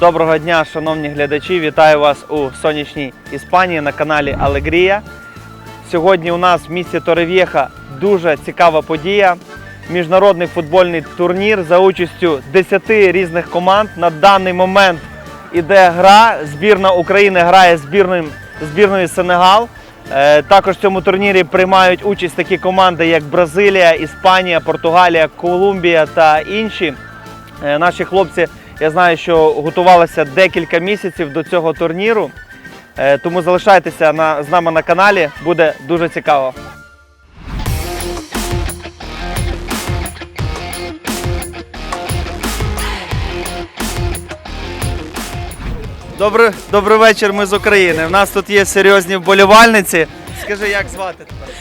Доброго дня, шановні глядачі! Вітаю вас у сонячній Іспанії на каналі Алегрія. Сьогодні у нас в місті Торев'єха дуже цікава подія. Міжнародний футбольний турнір за участю 10 різних команд. На даний момент іде гра. Збірна України грає з збірною, збірною Сенегал. Е, Також в цьому турнірі приймають участь такі команди, як Бразилія, Іспанія, Португалія, Колумбія та інші. Е, Наші хлопці, я знаю, що готувалися декілька місяців до цього турніру. Е, Тому залишайтеся на, з нами на каналі, буде дуже цікаво. Добрий, добрий вечір, ми з України. У нас тут є серйозні вболівальниці. Скажи, як звати тебе?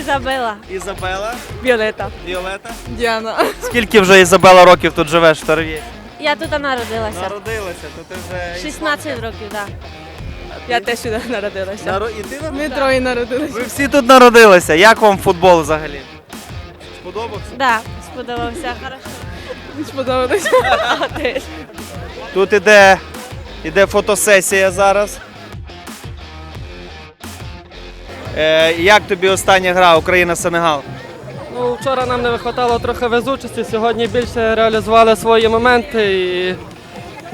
Ізабела. Ізабела, Віолета. Віолета. Діана. Скільки вже Ізабела років тут живеш в Торві? Я тут народилася. Народилася, то ти вже 16 років, так. Я теж сюди народилася. Наро... І ти Ми народилася? троє народилися. Ви всі тут народилися. Як вам футбол взагалі? Сподобався? Да, сподобався. Хорошо. Сподобалося. Тут іде, іде фотосесія зараз. Е, як тобі остання гра Україна-Сенегал? Ну, вчора нам не вистачало трохи везучості, сьогодні більше реалізували свої моменти і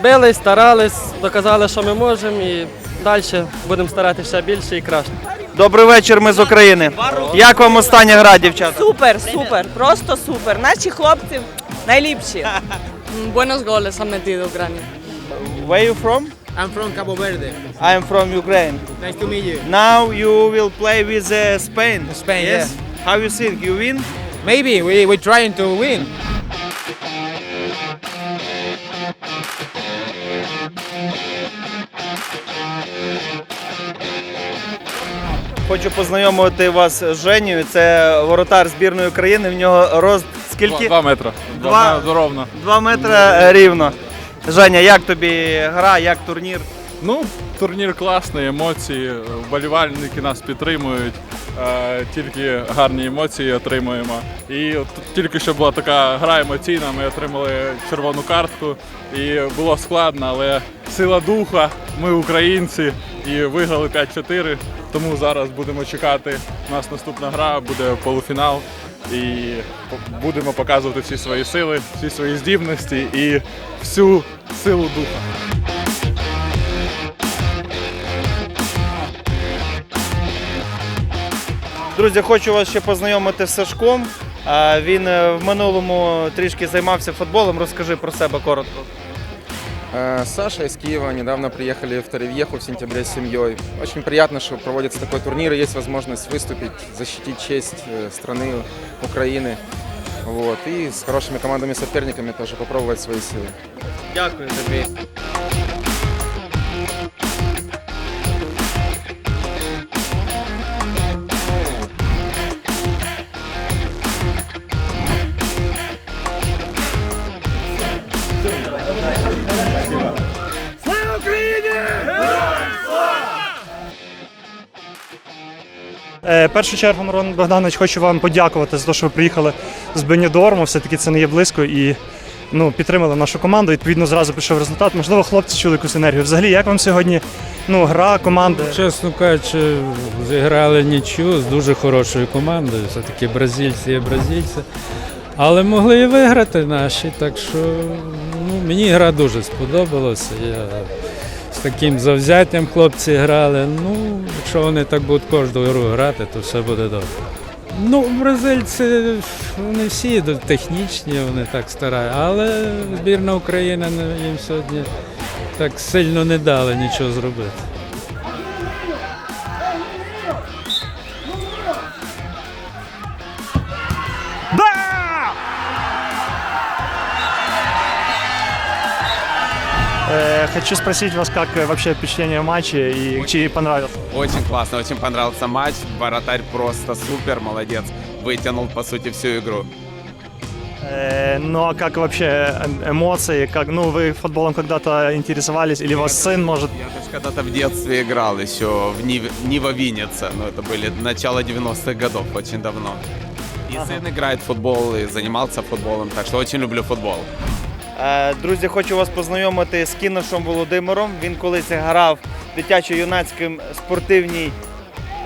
бились, старались, доказали, що ми можемо і далі будемо старатися ще більше і краще. Добрий вечір, ми з України. Як вам остання гра, дівчата? Супер, супер, просто супер. Наші хлопці найліпші. Buenos goles han metido Ucrania. Where you from? I'm from Cabo Verde. I am from Ukraine. Nice to meet you. Now you will play with uh, Spain. Spain, yes. How you think? You win? Maybe we we're trying to win. Хочу познайомити вас з Женєю. Це воротар збірної України. В нього рост скільки? Два метри. Два. Два ровно. Два метри е, рівно. Женя, як тобі гра, як турнір? Ну, турнір класний, емоції. Вболівальники нас підтримують. Е, Тільки гарні емоції отримуємо. І от тільки що була така гра емоційна. Ми отримали червону картку. І було складно, але сила духа, ми українці і виграли 5-4. Тому зараз будемо чекати. У нас наступна гра буде полуфінал. І будемо показувати всі свої сили, всі свої здібності і всю силу духа. Друзі, хочу вас ще познайомити з Сашком. А, Він е, в минулому трішки займався футболом. Розкажи про себе коротко. Э, Саша из Киева недавно приехали в Торевьеху в сентябре с семьей. Очень приятно, что проводится такой турнир, и есть возможность выступить, защитить честь э, страны Украины. Вот. И с хорошими командами-соперниками тоже попробовать свои силы. Дякую тобі. Е, першу чергу, Мирон Богданович, хочу вам подякувати за те, що ви приїхали з Бенідорму. Все-таки це не є близько і ну, підтримали нашу команду. Відповідно, зразу пішов результат. Можливо, хлопці чули якусь енергію. Взагалі, як вам сьогодні ну, гра, команда? Чесно кажучи, зіграли нічого з дуже хорошою командою. Все-таки бразильці є бразильці. Але могли і виграти наші. Так що ну, мені гра дуже сподобалася. Я з таким завзяттям хлопці грали. Ну, якщо вони так будуть кожну гру грати, то все буде добре. Ну, бразильці вони всі технічні, вони так старають, але збірна України їм сьогодні так сильно не дали нічого зробити. Э, хочу спросить вас, как э, вообще впечатление о матче и чи понравилось? Очень классно, очень понравился матч. Воротарь просто супер, молодец. Вытянул, по сути, всю игру. Э, ну а как вообще эмоции? Как, ну, вы футболом когда-то интересовались или ваш сын может? Я даже когда-то в детстве играл еще в Нив- Нива Винница. Ну, это были начало 90-х годов, очень давно. И сын играет в футбол и занимался футболом, так что очень люблю футбол. Е, Друзі, хочу вас познайомити з Кіношем Володимиром. Він колись грав дитячо-юнацькій спортивній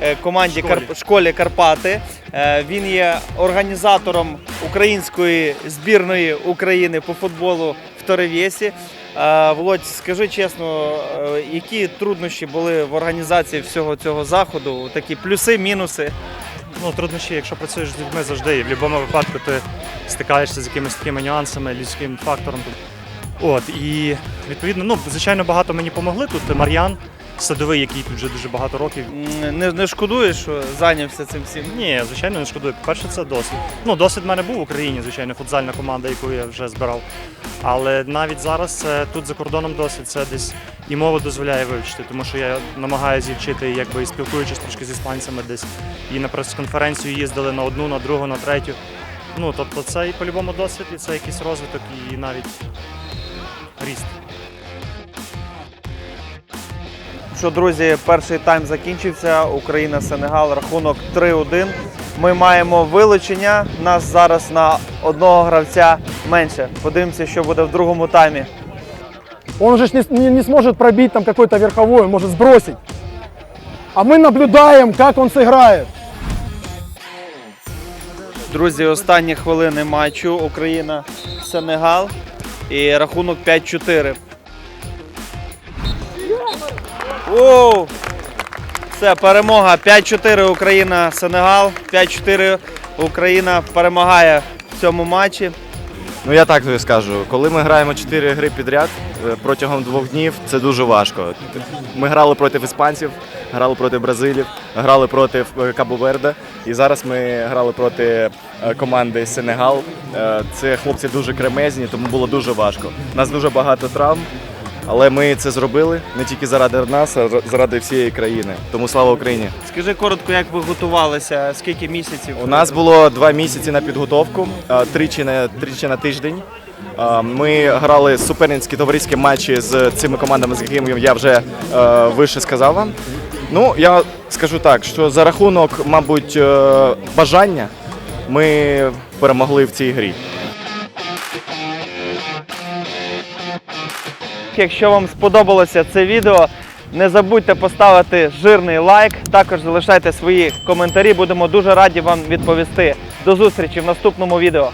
е, команді Школі. Карп... школі Карпати. Е, Він є організатором української збірної України по футболу в Торев'єсі. Володь, скажи чесно, які труднощі були в організації всього цього заходу? Такі плюси, мінуси. Ну, труднощі, якщо працюєш з людьми завжди, і в будь-якому випадку ти стикаєшся з якимись такими нюансами, людським фактором. От, і відповідно, ну, звичайно, багато мені допомогли. Тут Мар'ян Садовий, який тут вже дуже багато років. Не, не шкодуєш, що зайнявся цим всім? Ні, звичайно, не шкодую. По-перше, це досвід. Ну, досвід в мене був в Україні, звичайно, футзальна команда, яку я вже збирав. Але навіть зараз це тут за кордоном досвід, це десь і мова дозволяє вивчити, тому що я намагаюся вчити, якби і спілкуючись трошки з іспанцями десь. І на прес-конференцію їздили на одну, на другу, на третю. Ну, тобто це і по-любому досвід, і це якийсь розвиток, і навіть ріст. Що, друзі, перший тайм закінчився. Україна, Сенегал, рахунок 3-1. Ми маємо вилучення. Нас зараз на одного гравця менше. Подивимося, що буде в другому таймі. Он же ж не, не, не сможет пробить там какой-то верховой, он может сбросить. А мы наблюдаем, как он сыграет. Друзі, останні хвилини матчу. Україна, Сенегал. І рахунок 5-4. Воу! Все, перемога. 5-4 Україна, Сенегал. 5-4 Україна перемагає в цьому матчі. Ну я так тобі скажу, коли ми граємо 4 гри підряд е, протягом двох днів, це дуже важко. Ми грали проти іспанців, грали проти бразилів, грали проти е, Кабо-Верде, і зараз ми грали проти е, команди Сенегал. Це хлопці дуже кремезні, тому було дуже важко. У нас дуже багато травм, але ми це зробили не тільки заради нас, а заради всієї країни. Тому слава Україні! Скажи коротко, як ви готувалися, скільки місяців? У нас було два місяці на підготовку, тричі на тричі на тиждень. Ми грали суперницькі товариські матчі з цими командами, з якими я вже е, вище сказав вам. Ну, я скажу так, що за рахунок, мабуть, е, бажання ми перемогли в цій грі. Якщо вам сподобалося це відео, не забудьте поставити жирний лайк. Також залишайте свої коментарі. Будемо дуже раді вам відповісти. До зустрічі в наступному відео.